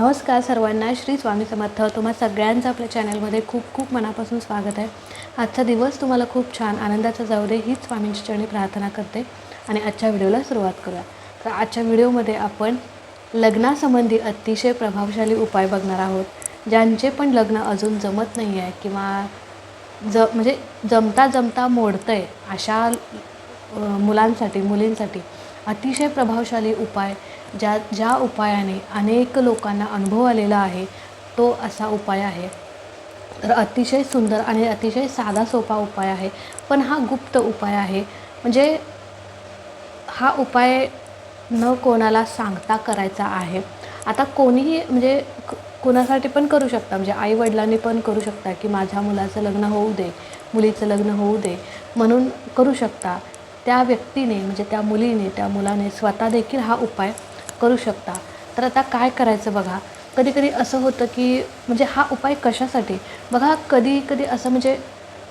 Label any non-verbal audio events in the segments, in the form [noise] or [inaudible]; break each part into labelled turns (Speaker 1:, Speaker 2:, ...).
Speaker 1: नमस्कार सर्वांना श्री स्वामी समर्थ. तुम्हा सगळ्यांचं आपल्या चॅनलमध्ये खूप खूप मनापासून स्वागत आहे. आजचा दिवस तुम्हाला खूप छान आनंदाचा जाऊ दे हीच स्वामींची चरणी प्रार्थना करते आणि आजच्या व्हिडिओला सुरुवात करूया. तर आजच्या व्हिडिओमध्ये आपण लग्नासंबंधी अतिशय प्रभावशाली उपाय बघणार आहोत ज्यांचे पण लग्न अजून जमत नाही आहे किंवा ज म्हणजे जमता जमता मोडतं आहे अशा मुलांसाठी मुलींसाठी अतिशय प्रभावशाली उपाय ज्या ज्या उपायाने अनेक लोकांना अनुभव आलेला आहे तो असा उपाय आहे. तर अतिशय सुंदर आणि अतिशय साधा सोपा उपाय आहे. पण हा गुप्त उपाय आहे. म्हणजे हा उपाय न कोणाला सांगता करायचा आहे. आता कोणीही म्हणजे कोणासाठी पण करू शकता. म्हणजे आईवडिलांनी पण करू शकता की माझ्या मुलाचं लग्न होऊ दे मुलीचं लग्न होऊ दे म्हणून करू शकता. त्या व्यक्तीने म्हणजे त्या मुलीने त्या मुलाने स्वतः देखील हा उपाय करू शकता. तर आता काय करायचं बघा. कधी कधी असं होतं की म्हणजे हा उपाय कशासाठी? बघा कधी कधी असं म्हणजे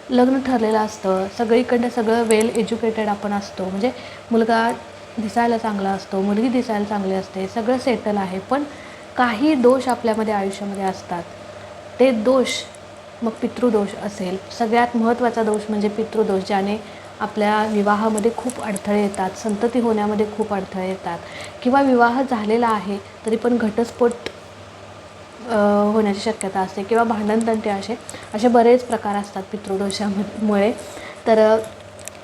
Speaker 1: लग्न ठरलेलं असतं. सगळीकडनं सगळं वेल एज्युकेटेड आपण असतो. म्हणजे मुलगा दिसायला चांगला असतो मुलगी दिसायला चांगली असते सगळं सेटल आहे. पण काही दोष आपल्यामध्ये आयुष्यामध्ये असतात. ते दोष मग पितृदोष असेल. सगळ्यात महत्त्वाचा दोष म्हणजे पितृदोष ज्याने आपल्या विवाहामध्ये खूप अडथळे येतात संतती होण्यामध्ये खूप अडथळे येतात. किंवा विवाह झालेला आहे तरी पण घटस्फोट होण्याची शक्यता असते किंवा भांडणतंटे असे असे बरेच प्रकार असतात पितृदोषामुळे. तर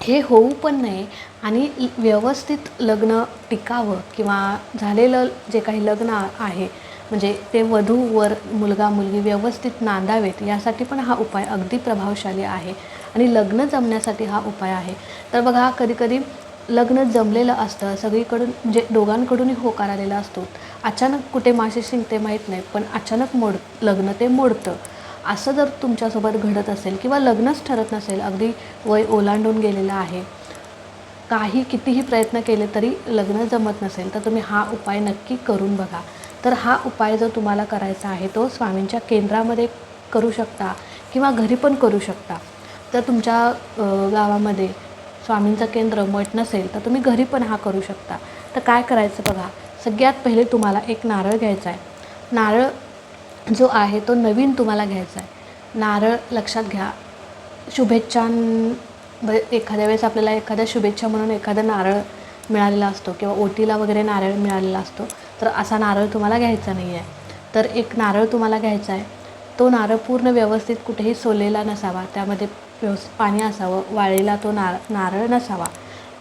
Speaker 1: हे होऊ पण नये आणि व्यवस्थित लग्न टिकावं किंवा झालेलं जे काही लग्न आहे म्हणजे ते वधू वर मुलगा मुलगी व्यवस्थित नांदावेत यासाठी पण हा उपाय अगदी प्रभावशाली आहे. आणि लग्न जमण्यासाठी हा उपाय आहे. तर बघा कधीकधी लग्न जमलेलं असतं सगळीकडून म्हणजे दोघांकडूनही होकार आलेला असतो. अचानक कुठे मासे शिंकते माहीत नाही पण अचानक मोड लग्न ते मोडतं. असं जर तुमच्यासोबत घडत असेल किंवा लग्नच ठरत नसेल अगदी वय ओलांडून गेलेलं आहे काही कितीही प्रयत्न केले तरी लग्न जमत नसेल तर तुम्ही हा उपाय नक्की करून बघा. तर हा उपाय जो तुम्हाला करायचा आहे तो स्वामींच्या केंद्रामध्ये करू शकता किंवा घरी पण करू शकता. जर तुमच्या गावामध्ये स्वामींचं केंद्र मठ नसेल तर तुम्ही घरी पण हा करू शकता. तर काय करायचं बघा सगळ्यात पहिले तुम्हाला एक नारळ घ्यायचा आहे. नारळ जो आहे तो नवीन तुम्हाला घ्यायचा आहे. नारळ लक्षात घ्या शुभेच्छां ब एखाद्या वेळेस आपल्याला एखाद्या शुभेच्छा म्हणून एखादा नारळ मिळालेला असतो किंवा ओटीला वगैरे नारळ मिळालेला असतो तर असा नारळ तुम्हाला घ्यायचा नाही आहे तर एक नारळ तुम्हाला घ्यायचा आहे. तो नारळ पूर्ण व्यवस्थित कुठेही सोललेला नसावा त्यामध्ये व्यवस् पाणी असावं वाळलेला तो नार नारळ नसावा.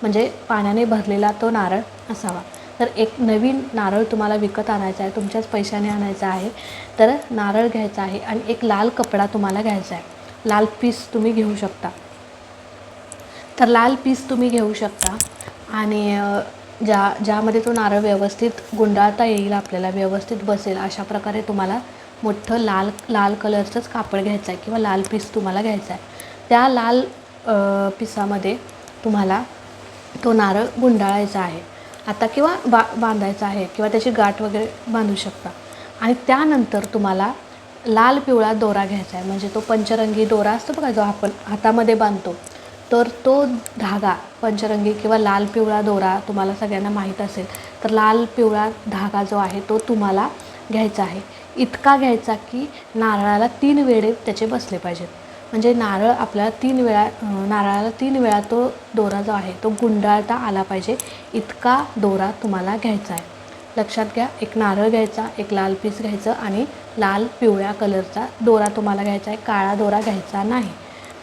Speaker 1: म्हणजे पाण्याने भरलेला तो नारळ असावा. तर एक नवीन नारळ तुम्हाला विकत आणायचा आहे तुमच्याच पैशाने आणायचा आहे तर नारळ घ्यायचा आहे आणि एक लाल कपडा तुम्हाला घ्यायचा आहे. लाल पीस तुम्ही घेऊ शकता. तर लाल पीस तुम्ही घेऊ शकता आणि ज्या ज्यामध्ये तो नारळ व्यवस्थित गुंडाळता येईल आपल्याला व्यवस्थित बसेल अशा प्रकारे तुम्हाला मोठं लाल लाल कलरचंच कापड घ्यायचं आहे किंवा लाल पीस तुम्हाला घ्यायचा आहे. त्या लाल पिसामध्ये तुम्हाला तो नारळ गुंडाळायचा आहे. आता किंवा बा बांधायचा आहे किंवा त्याची गाठ वगैरे बांधू शकता. आणि त्यानंतर तुम्हाला लाल पिवळा दोरा घ्यायचा आहे. म्हणजे तो पंचरंगी दोरा असतो बघा जो आपण हातामध्ये बांधतो. तर तो धागा पंचरंगी किंवा लाल पिवळा दोरा तुम्हाला सगळ्यांना माहीत असेल तर लाल पिवळा धागा जो आहे तो तुम्हाला घ्यायचा आहे. इतका घ्यायचा की नारळाला तीन वेळे त्याचे बसले पाहिजेत. म्हणजे नारळ आपल्याला तीन वेळा नारळाला तीन वेळा तो दोरा जो आहे तो गुंडाळता आला पाहिजे. इतका दोरा तुम्हाला घ्यायचा आहे. लक्षात घ्या एक नारळ घ्यायचा एक लाल पीस घ्यायचं आणि लाल पिवळ्या कलरचा दोरा तुम्हाला घ्यायचा आहे. काळा दोरा घ्यायचा नाही.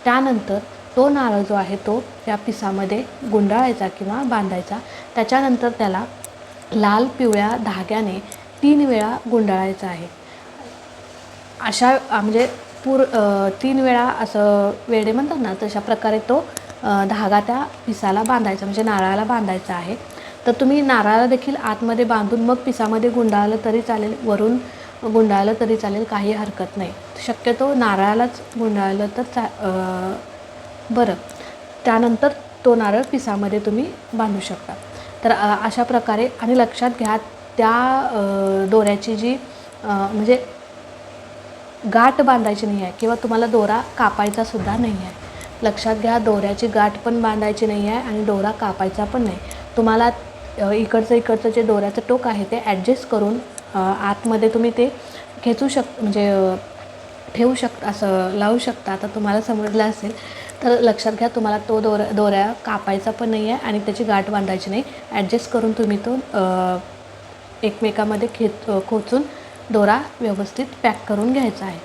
Speaker 1: त्यानंतर तो नारळ जो आहे तो त्या पिसामध्ये गुंडाळायचा किंवा बांधायचा. त्याच्यानंतर त्याला लाल पिवळ्या धाग्याने तीन वेळा गुंडाळायचा आहे. अशा म्हणजे पूर तीन वेळा असं वेडे म्हणतात ना तशा प्रकारे तो धागा त्या पिसाला बांधायचा म्हणजे नारळाला बांधायचा आहे. तर तुम्ही नारळाला देखील आतमध्ये बांधून मग पिसामध्ये गुंडाळलं तरी चालेल वरून गुंडाळलं तरी चालेल काही हरकत नाही. शक्यतो नारळालाच गुंडाळलं तर चा बरं. त्यानंतर तो नारळ पिसामध्ये तुम्ही बांधू शकता. तर अशा प्रकारे आणि लक्षात घ्या त्या दोऱ्याची जी म्हणजे गाठ बांधायची नाही आहे किंवा तुम्हाला दोरा कापायचा सुद्धा नाही आहे. लक्षात घ्या दोऱ्याची गाठ पण बांधायची नाही आहे आणि दोरा कापायचा पण नाही. तुम्हाला इकडचं इकडचं जे दोऱ्याचं टोक आहे ते ॲडजस्ट करून आतमध्ये तुम्ही ते खेचू शक म्हणजे ठेवू शकता असं लावू शकता. आता तुम्हाला समजलं असेल तर लक्षात घ्या तुम्हाला तो दोर दोऱ्या कापायचा पण नाही आहे आणि त्याची गाठ बांधायची नाही. ॲडजस्ट करून तुम्ही तो एकमेकामध्ये खेच खोचून दोरा व्यवस्थित पॅक करून घ्यायचा आहे.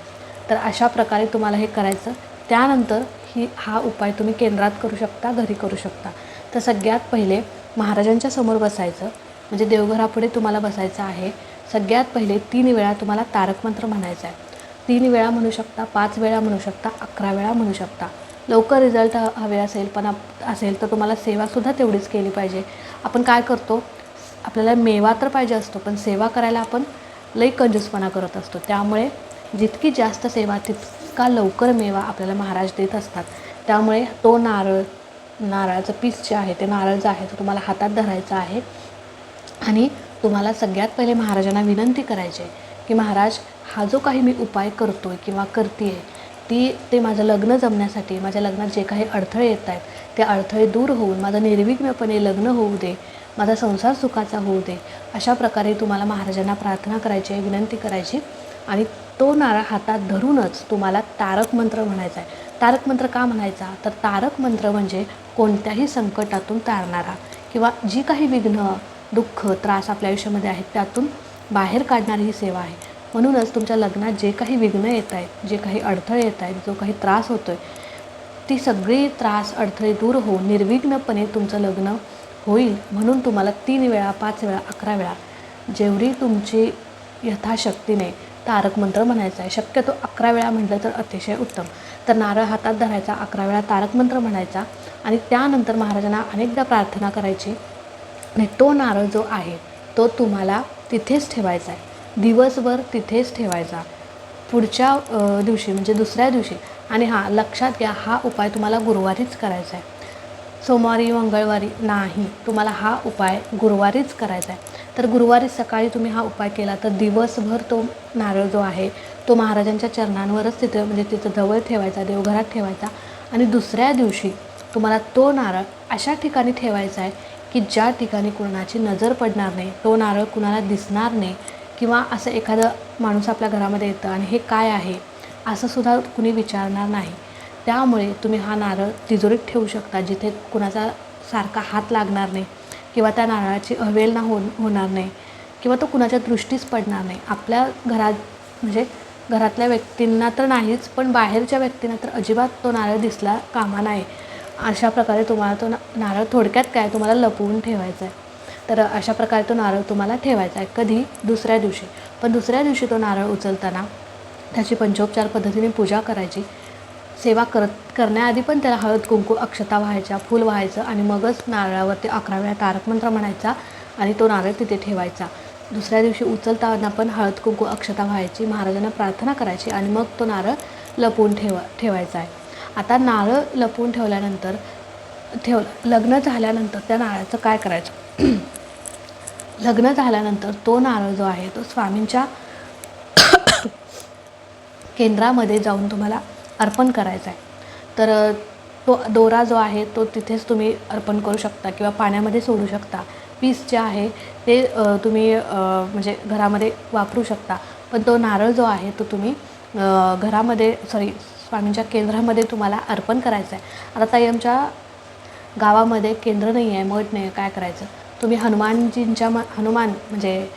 Speaker 1: तर अशा प्रकारे तुम्हाला हे करायचं. त्यानंतर ही हा उपाय तुम्ही केंद्रात करू शकता घरी करू शकता. तर सगळ्यात पहिले महाराजांच्या समोर बसायचं. म्हणजे देवघरापुढे तुम्हाला बसायचं आहे. सगळ्यात पहिले तीन वेळा तुम्हाला तारक मंत्र म्हणायचा आहे. तीन वेळा म्हणू शकता पाच वेळा म्हणू शकता अकरा वेळा म्हणू शकता. लवकर रिझल्ट ह हवे असेल पण असेल तर तुम्हाला सेवासुद्धा तेवढीच केली पाहिजे. आपण काय करतो? आपल्याला मेवा तर पाहिजे असतो पण सेवा करायला आपण लई कंजूसपणा करत असतो. त्यामुळे जितकी जास्त सेवा तितका लवकर मेवा आपल्याला महाराज देत असतात. त्यामुळे तो नारळ नारळाचं पीस जे आहे ते नारळ जे आहे तो तुम्हाला हातात धरायचा आहे. आणि तुम्हाला सगळ्यात पहिले महाराजांना विनंती करायची आहे की महाराज हा जो काही मी उपाय करतो आहे किंवा करते आहे ती ते माझं लग्न जमण्यासाठी माझ्या लग्नात जे काही अडथळे येत आहेत ते अडथळे दूर होऊन माझं निर्विघ्नपणे लग्न होऊ दे माझा संसार सुखाचा होऊ दे. अशा प्रकारे तुम्हाला महाराजांना प्रार्थना करायची आहे विनंती करायची आणि तो नारा हातात धरूनच तुम्हाला तारक मंत्र म्हणायचा आहे. तारक मंत्र का म्हणायचा? तर तारक मंत्र म्हणजे कोणत्याही संकटातून तारणारा किंवा जी काही विघ्न दुःख त्रास आपल्या आयुष्यामध्ये आहेत त्यातून बाहेर काढणारी ही सेवा आहे. म्हणूनच तुमच्या लग्नात जे काही विघ्न येत आहेत जे काही अडथळे येत आहेत जो काही त्रास होतो आहे ती सगळी त्रास अडथळे दूर होऊन निर्विघ्नपणे तुमचं लग्न होईल म्हणून तुम्हाला तीन वेळा पाच वेळा अकरा वेळा जेवढी तुमची यथाशक्तीने तारक मंत्र म्हणायचा आहे. शक्यतो अकरा वेळा म्हटलं तर अतिशय उत्तम. तर नारळ हातात धरायचा अकरा वेळा तारक मंत्र म्हणायचा आणि त्यानंतर महाराजांना अनेकदा प्रार्थना करायची. आणि तो नारळ जो आहे तो तुम्हाला तिथेच ठेवायचा आहे. दिवसभर तिथेच ठेवायचा. पुढच्या दिवशी म्हणजे दुसऱ्या दिवशी. आणि हां लक्षात घ्या हा उपाय तुम्हाला गुरुवारीच करायचा आहे. सोमवारी मंगळवारी नाही. तुम्हाला हा उपाय गुरुवारीच करायचा आहे. तर गुरुवारी सकाळी तुम्ही हा उपाय केला तर दिवसभर तो नारळ जो आहे तो महाराजांच्या चरणांवरच तिथं म्हणजे तिथं जवळ ठेवायचा देवघरात ठेवायचा. आणि दुसऱ्या दिवशी तुम्हाला तो नारळ अशा ठिकाणी ठेवायचा आहे की ज्या ठिकाणी कुणाची नजर पडणार नाही तो नारळ कुणाला दिसणार नाही किंवा असं एखादं माणूस आपल्या घरामध्ये येतं आणि हे काय आहे असं सुद्धा कुणी विचारणार नाही. त्यामुळे तुम्ही हा नारळ तिजोरीत ठेवू शकता जिथे कुणाचा सारखा हात लागणार नाही किंवा त्या नारळाची अवेलना हो होणार नाही किंवा तो कुणाच्या दृष्टीस पडणार नाही. आपल्या घरात म्हणजे घरातल्या व्यक्तींना तर नाहीच पण बाहेरच्या व्यक्तींना तर अजिबात तो नारळ दिसला कामा नाही. अशा प्रकारे तुम्हाला तो नारळ थोडक्यात काय तुम्हाला लपवून ठेवायचा आहे. तर अशा प्रकारे तो नारळ तुम्हाला ठेवायचा आहे कधी? दुसऱ्या दिवशी. पण दुसऱ्या दिवशी तो नारळ उचलताना त्याची पंचोपचार पद्धतीने पूजा करायची. सेवा करत करण्याआधी पण त्याला हळद कुंकू अक्षता व्हायच्या फूल व्हायचं आणि मगच नारळावरती अकरा वेळा तारक मंत्र म्हणायचा आणि तो नारळ तिथे ठेवायचा. दुसऱ्या दिवशी उचलताना पण हळद कुंकू अक्षता व्हायची. महाराजांना प्रार्थना करायची आणि मग तो नारळ लपवून ठेवा ठेवायचा आहे. आता नारळ लपवून ठेवल्यानंतर ठेव लग्न झाल्यानंतर त्या नारळाचं काय करायचं? [clears throat] लग्न झाल्यानंतर तो नारळ जो आहे तो स्वामींच्या [coughs] केंद्रामध्ये जाऊन तुम्हाला अर्पण करायचा आहे. तर तो दोरा जो आहे तो तिथेच तुम्ही अर्पण करू शकता किंवा पाण्यामध्ये सोडू शकता. पीस जे आहे ते तुम्ही म्हणजे घरामध्ये वापरू शकता. पण तो नारळ जो आहे तो तुम्ही घरामध्ये सॉरी स्वामींच्या केंद्रामध्ये तुम्हाला अर्पण करायचं आहे. आता ताई आमच्या गावामध्ये केंद्र नाही आहे मठ नाही आहे काय करायचं? तुम्ही हनुमानजींच्या म हनुमान म्हणजे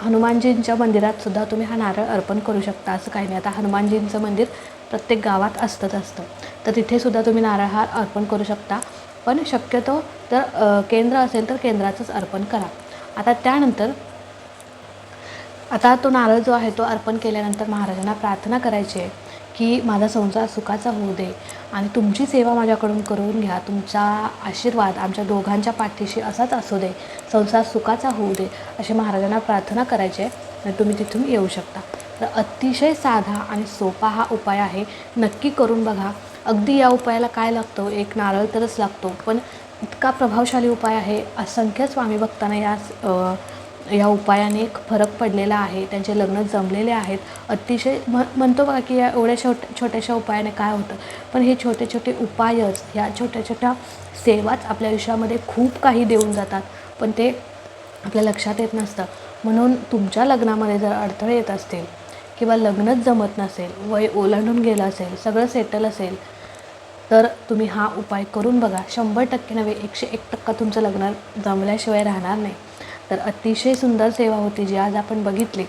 Speaker 1: हनुमानजींच्या मंदिरात सुद्धा तुम्ही हा नारळ अर्पण करू शकता असं काही नाही. आता हनुमानजींचं मंदिर प्रत्येक गावात असतंच असतं. तर तिथेसुद्धा तुम्ही नारळ अर्पण करू शकता. पण शक्यतो तर केंद्र असेल तर केंद्राचंच अर्पण करा. आता त्यानंतर आता तो नारळ जो आहे तो अर्पण केल्यानंतर महाराजांना प्रार्थना करायची आहे की माझा संसार सुखाचा होऊ दे आणि तुमची सेवा माझ्याकडून करून घ्या. तुमचा आशीर्वाद आमच्या दोघांच्या पाठीशी असाच असू दे. संसार सुखाचा होऊ दे अशी महाराजांना प्रार्थना करायची आहे आणि तुम्ही तिथून येऊ शकता. तर अतिशय साधा आणि सोपा हा उपाय आहे. नक्की करून बघा. अगदी या उपायाला काय लागतं? एक नारळ तरच लागतो. पण इतका प्रभावशाली उपाय आहे. असंख्य स्वामी भक्तांना या या उपायाने एक फरक पडलेला आहे. त्यांचे लग्न जमलेले आहेत. अतिशय म म्हणतो बघा की या एवढ्या छोट छोट्याशा उपायाने काय होतं? पण हे छोटे छोटे उपायच ह्या छोट्या छोट्या सेवाच आपल्या आयुष्यामध्ये खूप काही देऊन जातात. पण ते आपल्या लक्षात येत नसतं. म्हणून तुमच्या लग्नामध्ये जर अडथळे येत असतील किंवा लग्नच जमत नसेल वय ओलांडून गेलं असेल सगळं सेटल असेल तर तुम्ही हा उपाय करून बघा. शंभर टक्के नव्हे एकशे एक टक्का तुमचं लग्न जमल्याशिवाय राहणार नाही. तर अतिशय सुंदर सेवा होती जी आज आपण बघितली.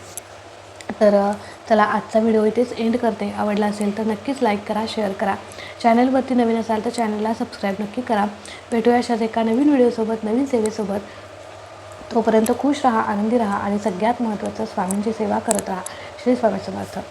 Speaker 1: तर चला आजचा व्हिडिओ इथेच एंड करते. आवडला असेल तर नक्कीच लाईक करा शेअर करा. चॅनलवरती नवीन असाल तर चॅनलला सबस्क्राईब नक्की करा. भेटूया अशाच एका नवीन व्हिडिओसोबत नवीन सेवेसोबत. तोपर्यंत खुश राहा आनंदी राहा आणि सगळ्यात महत्त्वाचं स्वामींची सेवा करत राहा. Şerif Ahmet'e zaten.